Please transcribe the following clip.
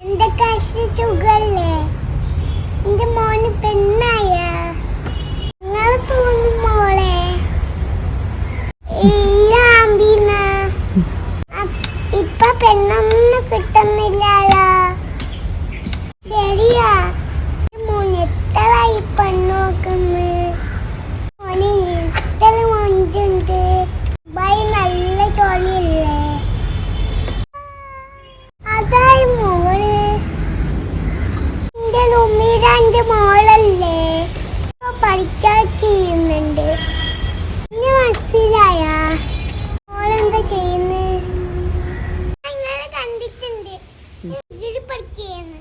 എന്റെ നിങ്ങൾ ഇല്ല ഇപ്പൊ പെണ്ണൊന്നും കിട്ടുന്നില്ലല്ലോ എന്റെ ഉമ്മീരാന്റെ മോളല്ലേ? പഠിക്കാൻ ചെയ്യുന്നുണ്ട്. മനസ്സിലായ? മോളെന്താ ചെയ്യുന്നത് കണ്ടിട്ടുണ്ട്. പഠിക്കുന്നു